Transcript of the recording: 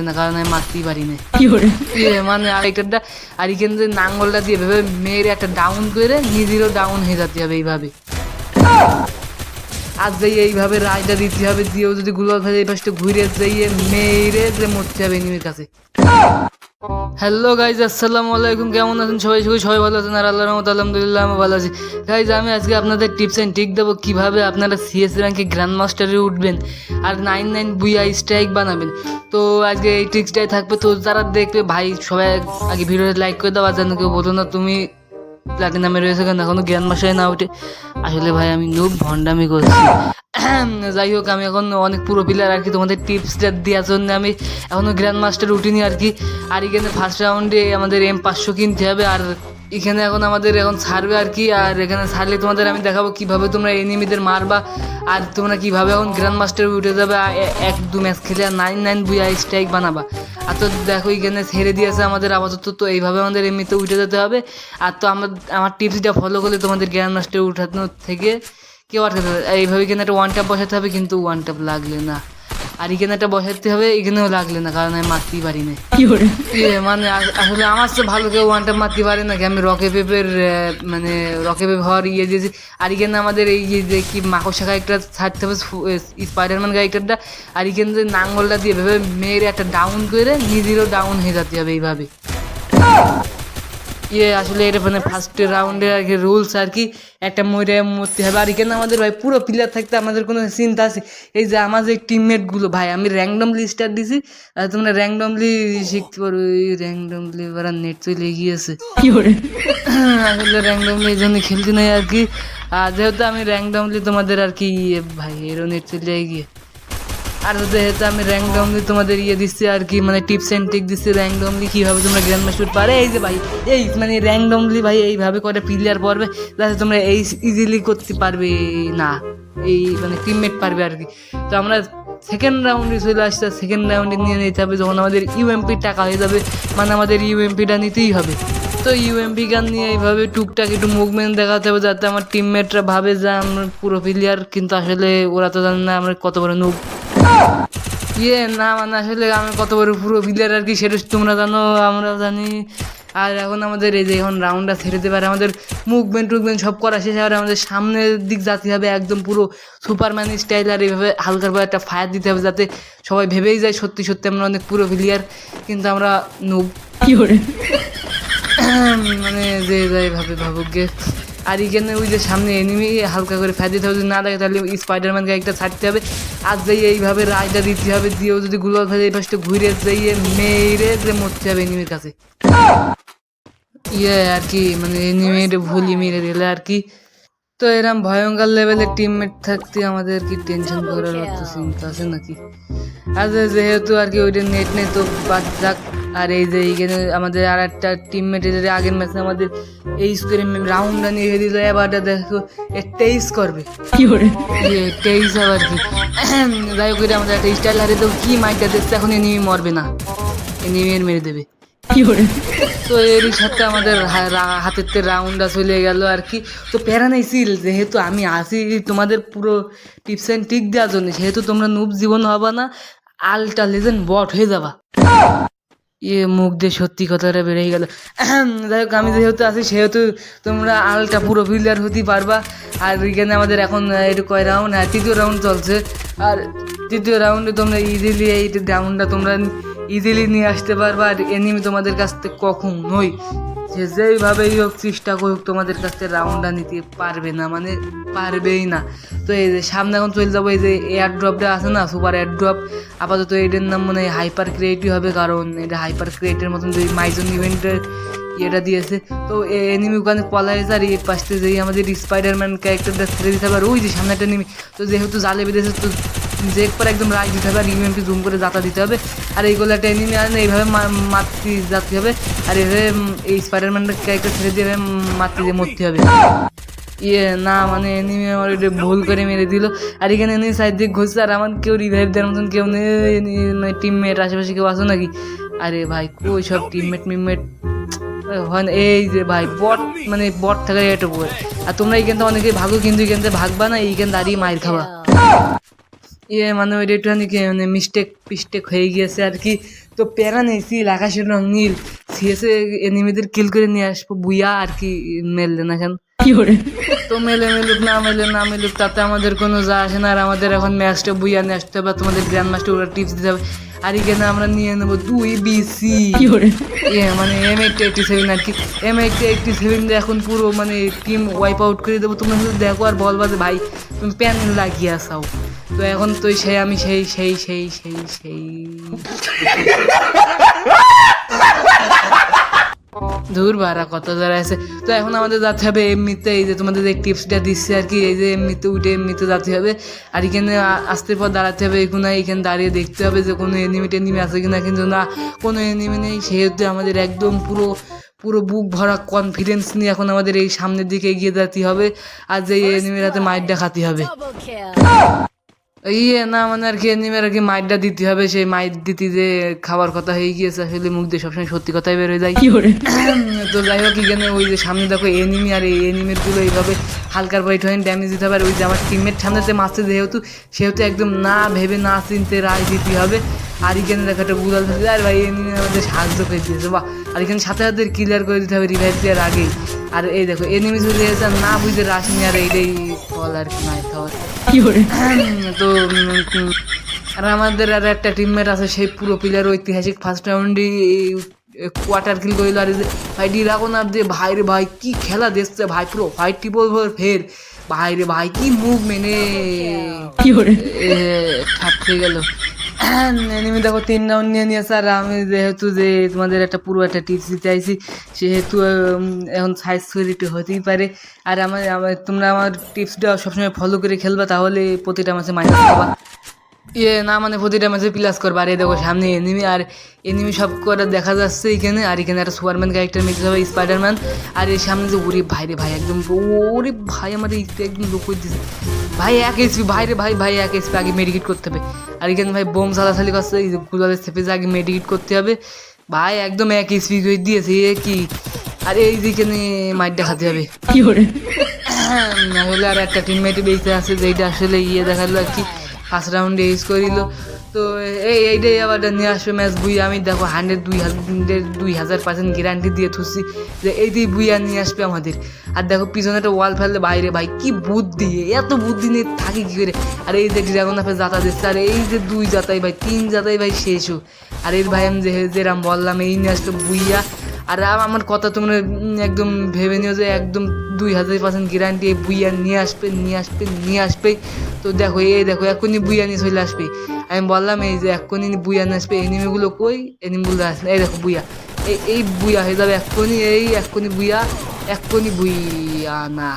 না কারণ আমি মারতেই পারি না ইয়ে, মানে আরেকটা আর এখানে যে নাঙ্গলটা দিয়ে ভেবে মেয়ের একটা ডাউন করে নিজেরও ডাউন হয়ে যেতে হবে এইভাবে। আর যাই এইভাবে রাজটা দিতে হবে দিয়েও যদি এই পাশটা ঘুরে যাইয়ে মেয়েরে যে মরতে হবে এনিমির কাছে। হ্যালো গাইজ আসসালামু আলাইকুম। কেমন আছেন? সবাই সবাই সবাই ভালো আছেন। আর আল্লাহর রহমত আলহামদুলিল্লাহ আমি ভালো আছি। গাইজ আমি আজকে আপনাদের টিপস অ্যান্ড ট্রিক দেবো কীভাবে আপনারা সিএস র্যাঙ্কে গ্র্যান্ড মাস্টারে উঠবেন আর নাইন নাইন বুইয়া স্ট্রাইক বানাবেন। তো আজকে এই ট্রিক্সটাই থাকবে। তো যারা দেখবে, ভাই, সবাই আগে ভিডিওটা লাইক করে দেওয়া যেন কেউ বলো না, তুমি প্লাটিনামে রয়েছে কেন? এখনও জ্ঞান মাসায় না উঠে। আসলে ভাই, আমি নুব ভণ্ডামি করছি। যাই হোক, আমি এখন অনেক পুরো প্লেয়ার আর কি তোমাদের টিপসটা দেওয়ার জন্য আমি এখনও গ্র্যান্ড মাস্টার উঠিনি আর কি। আর এখানে ফার্স্ট রাউন্ডে আমাদের এম পাঁচশো কিনতে হবে। আর এখানে এখন আমাদের এখন ছাড়বে আর কি। আর এখানে ছাড়লে তোমাদের আমি দেখাবো কীভাবে তোমরা এনিমিদের মারবা। আর তোমরা কীভাবে এখন গ্র্যান্ড মাস্টার উঠে যাবে। এক, দু ম্যাচ খেলে আর নাইন নাইন বুয়া স্ট্রাইক বানাবা। আর তো দেখো, এখানে ছেড়ে দিয়েছে আমাদের আপাতত। তো এইভাবে আমাদের এমনিতে উঠে যেতে হবে। আর তো আমার আমার টিপসটা ফলো করলে তোমাদের গ্র্যান্ড মাস্টার উঠানো থেকে কেউ আটকাতে হবে আর এইভাবে এখানে একটা ওয়ান ট্যাপ বসাতে হবে কিন্তু ওয়ান ট্যাপ লাগলে না। আর এখানে একটা বসাতে হবে এখানেও লাগলে না কারণ আমি মারতেই পারি না। মানে আস- আসলে আমার তো ভালো কেউ ওয়ান ট্যাপ মারতে পারে নাকি আমি রকে পেপের মানে রকে পেপ হওয়ার ইয়ে দিয়েছি। আর এখানে আমাদের এই যে কি মাকড়সা ক্যারেক্টার ছাড়তে হবে স্পাইডারম্যান ক্যারেক্টারটা আর এখানে যে নাঙ্গলটা দিয়ে ভেবে মেয়ের একটা ডাউন করে নিজেরও ডাউন হয়ে যেতে হবে এইভাবে। ইয়ে আসলে এটা মানে ফার্স্ট রাউন্ডে আর কি রুলস আর কি একটা মরে মরতে হবে। আর এখানে আমাদের ভাই পুরো প্লেয়ার থাকতে আমাদের কোনো চিন্তা আছে? এই যে আমাদের টিমমেটগুলো ভাই আমি র্যান্ডমলি স্টার দিছি আর তোমরা র্যান্ডমলি শিখতে পারো এই র্যান্ডমলি ওরা নেট চলে গিয়েছে। আসলে র্যান্ডমলি এই জন্য খেলতে নাই আর কি। আর যেহেতু আমি র্যান্ডমলি তোমাদের আর কি ইয়ে ভাই এরও নেট চলে গিয়ে। আর যেহেতু আমি র্যান্ডমলি তোমাদের ইয়ে দিচ্ছি আর কি মানে টিপস অ্যান্ড ট্রিক দিচ্ছি র্যান্ডমলি কীভাবে তোমরা গ্র্যান্ড মাস্টার পারে? এই যে ভাই, এই মানে র্যান্ডমলি ভাই, এইভাবে করে প্লেয়ার পড়বে, যাতে তোমরা এই ইজিলি করতে পারবে না। এই মানে টিমমেট পারবে আর কি। তো আমরা সেকেন্ড রাউন্ডে চলে আসছে সেকেন্ড রাউন্ডে নিয়ে নিতে হবে, যখন আমাদের ইউএমপি টাকা হয়ে যাবে মানে আমাদের ইউএমপিটা নিতেই হবে। তো ইউএমপি গান নিয়ে এইভাবে টুকটাক একটু মুভমেন্ট দেখাতে হবে, যাতে আমার টিমমেটরা ভাবে যে আমরা পুরো প্লেয়ার কিন্তু আসলে ওরা তো জানে না আমরা কত বড় নুব ইয়ে না মানে আসলে আমি কত বড় পুরো প্লেয়ার আর কি সেটা তোমরা জানো আমরাও জানি। আর এখন আমাদের এই যে এখন রাউন্ডটা ছেড়ে দেবে আর আমাদের মুভমেন্ট টুভমেন্ট সব করা শেষ আর আমাদের সামনের দিক যেতে হবে একদম পুরো সুপারম্যান স্টাইল আর এইভাবে হালকার পর একটা ফায়ার দিতে হবে যাতে সবাই ভেবেই যায় সত্যি সত্যি আমরা অনেক পুরো প্লেয়ার কিন্তু আমরা নুব，মানে যে যাই ভাবে ভাবুক গে। আর এখানে ওই যে সামনে এনিমি হালকা করে ফ্যাদি দিতে যদি না দেখে তাহলে স্পাইডারম্যান একটা ছাড়তে হবে। আর যাই এইভাবে রাজটা দিতে হবে, দিয়েও যদি গুলাল ফেলে এই পাশটা ঘুরে যাইয়ে মেরে যে মরতে হবে এনিমির কাছে। ইয়ে আর কি মানে এনিমির ভুলি মেরে দিলে আর কি। তো এরম ভয়ঙ্কর লেভেলের টিমমেট oh. থাকতে আমাদের কি টেনশন করার অর্থ চিন্তা আছে নাকি? আর যেহেতু আর কি ওইটা নেট নেই তো বাদ যাক। আর এই যে এইখানে আমাদের আর একটা টিমমেট এদের আগের ম্যাচে আমাদের এই স্কোরে রাউন্ড নিয়ে দিল এবারটা দেখো তেইশ করবে। কি করে? তেইশ আবার কি? যাই হোক আমাদের একটা স্টাইল হারিয়ে দেবো। কি মাইটা দেখতে এখন এ এনিমি মরবে না। এনিমি মেরে দেবে। তো এরই সাথে আমাদের হাতের রাউন্ডটা চলে গেল আর কি। তো প্যারা নাই সিল যেহেতু আমি আসি তোমাদের পুরো টিপস অ্যান্ড ট্রিক দেওয়ার জন্য সেহেতু তোমরা নুব জীবন হবা না আলটা লেজেন্ড বট হয়ে যাবা। ইয়ে মুখ দিয়ে সত্যি কথাটা বেড়ে গেল। যাই হোক আমি যেহেতু আছি সেহেতু তোমরা আলটা পুরো ফিল্ডার হতে পারবা। আর এখানে আমাদের এখন একটু কয় রাউন্ড হ্যাঁ তৃতীয় রাউন্ড চলছে। আর তৃতীয় রাউন্ডে তোমরা ইজিলি এই রাউন্ডটা তোমরা ইজিলি নিয়ে আসতে পারবা আর এনিমি তোমাদের কাছ থেকে কখন কখনোই সে যেইভাবেই হোক চেষ্টা করুক, তোমাদের কাছ থেকে রাউন্ডটা নিতে পারবে না মানে পারবেই না। তো এই যে সামনে এখন চলে যাব, এই যে এয়ার ড্রপটা আছে না সুপার এয়ার ড্রপ আপাতত এটার নাম মানে হাইপার ক্রিয়েটিভ হবে, কারণ এটা হাইপার ক্রিয়েটের মতন যে মাইজন ইভেন্টের ইয়েটা দিয়েছে। তো এনিমি ওখানে পলাইছে আর এর পাশে যেই আমাদের স্পাইডারম্যান ক্যারেক্টারটা ছেড়ে দিতে হবে, আর ওই যে সামনে একটা নিমি তো যেহেতু জালে বেঁধেছে, তো যে পর একদম রাগ দিতে হবে আর ইউএমপি জুম করে যাতা দিতে হবে। আর এইগুলো একটা এনিমি আর না এইভাবে মারতে যাতে হবে। আর এভাবে এই স্পাইডারম্যান ক্যারেক্টার ছেড়ে দিয়ে মারতে দিয়ে মরতে হবে। ইয়ে না মানে এনিমি আমার এটা ভুল করে মেরে দিল। আর এখানে এনিমি সাইড দিয়ে ঘুরছে, আর আমার কেউ রিভাইভ দেওয়ার মতন কেউ নেই টিমমেট আশেপাশে কেউ আসো নাকি? আরে ভাই, কই সব টিমমেট মিমমেট হয় না, এই যে ভাই, বট মানে বট থাকার এটা বই আর তোমরা এইখান থেকে অনেকে ভাগো, কিন্তু এইখান থেকে ভাগবা না, এইখান দাঁড়িয়ে মায়ের খাবা ইয়ে মানে ওইটা একটুখানি মানে মিস্টেক পিস্টেক হয়ে গিয়েছে আর কি। তো প্যারা নেই সিল আকাশের রং নীল। সিএসে এনিমিদের কিল করে নিয়ে আসব বুইয়া আর কি মেললে না কেন তো মেলে মেলুক না মেলে না মেলুক তাতে আমাদের কোনো যা আসে না। আর আমাদের এখন ম্যাচটা বুইয়া নিয়ে আসতে হবে তোমাদের গ্র্যান্ড মাস্টার ওরা টিপস দিতে হবে। আর এখানে আমরা নিয়ে নেব দুই বিসি ইয়ে মানে এম এইটটা এইটটি সেভেন আর কি। এম এইটটা এইটটি সেভেন এখন পুরো মানে টিম ওয়াইপ আউট করে দেবো। তোমরা শুধু দেখো আর বলবা যে ভাই তুমি প্যান লাগিয়ে আসাও। তো এখন তুই সেই, আমি সেই সেই সেই সেই সেই। দূর বাড়া, কত যারা আছে। তো এখন আমাদের যাতে হবে এমনিতে, এই যে তোমাদের এই টিপসটা দিচ্ছে আর কি, এই যে এমনিতে উঠে এমনিতে যাতে হবে। আর এখানে আসতে পর দাঁড়াতে হবে এখানে এখানে দাঁড়িয়ে দেখতে হবে যে কোনো এনিমি টেনিমি আছে কিনা। কিন্তু না, কোনো এনিমি নেই, সেহেতু আমাদের একদম পুরো পুরো বুক ভরা কনফিডেন্স নিয়ে এখন আমাদের এই সামনের দিকে এগিয়ে যেতে হবে। আর যে এনিমির হাতে মাইটটা খাতে হবে. ইয়ে না মানে আর কি এনিমের আর কি মাইটটা দিতে হবে সেই মাইট দিতে যে খাবার কথা হয়ে গিয়েছে আসলে মুখ দিয়ে সবসময় সত্যি কথাই বের হয়ে যায় তো যাই হোক এখানে ওই যে সামনে দেখো এনিমি আর এই এনিমেরগুলো এইভাবে হালকার পরে টোয়েন ড্যামেজ দিতে হবে আর ওই যে আমার টিমমেট সামনেতে মারছে যেহেতু সেহেতু একদম না ভেবে না চিনতে রায় দিতে হবে। আর এখানে দেখো একটা গুগল থাকে আর ভাই এনিমি আমাদের সাহায্য করে দিয়েছে। বাহ আর এখানে সাথে সাথে ক্লিয়ার করে দিতে হবে রিভাইভ দেওয়ার আগেই। আর এই দেখো এনিমি চলে আর না বুঝে রাশিং আর এইটাই ফল আর কি নাই তো আর আমাদের আর একটা টিমমেট আছে সেই পুরো প্লেয়ার ঐতিহাসিক ফার্স্ট রাউন্ডে কোয়ার্টার কিল করিল। আর ভাই ড্রাগন আর দিয়ে ভাই রে ভাই কি খেলা দেখছে ভাই পুরো ফাইভ টিপল ফের ভাই রে ভাই কি মুভ মেনে ঠাপ খেয়ে গেল। এনিমি দেখো তিন রাউন্ড নিয়ে নিয়েছে আর আমি যেহেতু যে তোমাদের একটা পুরো একটা টিপস দিতে চাইছি সেহেতু এখন সাইজ কোয়ালিটি হতেই পারে। আর আমার তোমরা আমার টিপসটা সবসময় ফলো করে খেলবা, তাহলে প্রতিটা মাসে মাইনাস পাবা। ইয়ে না মানে প্রতিটা ম্যাচে প্লাস করবে। আর এই দেখো সামনে এনিমি আর এনিমি সব করে দেখা যাচ্ছে এখানে। আর এখানে একটা সুপারম্যান ক্যারেক্টার মিক্স হবে স্পাইডারম্যান আর এর সামনে যে ওরে ভাই রে ভাই একদম ওরে ভাই আমার এই একদম লোক দিছে ভাই এক এসপি ভাই রে ভাই ভাই এক এসপি আগে মেডিকেট করতে হবে। আর এখানে ভাই বোম সালাসালি করছে এই গুলালের যে আগে মেডিকেট করতে হবে। ভাই একদম এক এসপি করে দিয়েছে এ কি? আর এই যেখানে মাইট দেখাতে হবে। কি করে? হলে আর একটা টিমমেট বেঁচে আছে যেটা আসলে ইয়ে দেখাল আর কি। ফার্স্ট রাউন্ডে ইউজ করিল। তো এই এইটাই আবার নিয়ে আসবে ম্যাচ বুই আমি দেখো হান্ড্রেড দুই হাজার দুই হাজার পার্সেন্ট গ্যারান্টি দিয়ে থুসি যে এইটাই বুইয়া নিয়ে আসবে আমাদের। আর দেখো পিছনে একটা ওয়াল ফেললে বাইরে ভাই কি বুদ্ধি এত বুদ্ধি নিয়ে থাকি কী করে? আর এই যে ড্রাগন আপে যাতা দিচ্ছে আর এই যে দুই যাতাই ভাই তিন যাতাই ভাই শেষও আর এর ভাই আমি যে যেরাম বললাম এই নিয়ে আসবে বুইয়া। আর আম- আমার কথা তোমরা একদম ভেবে নিও যে একদম দুই হাজার পার্সেন্ট গ্যারান্টি এই বুইয়া নিয়ে আসবে নিয়ে আসবে নিয়ে আসবে। তো দেখো এই দেখো, এখনই বুইয়া নিয়ে চলে আসবে। আমি বললাম, এই যে এখনই বুইয়া নিয়ে আসবে এনিমিগুলো কই? এনিমিগুলো আসবে এই দেখো, বুইয়া। এই এই বুইয়া হয়ে যাবে এক্ষুনি এই এক্ষুনি বুইয়া এক্ষুনি বুইয়া না।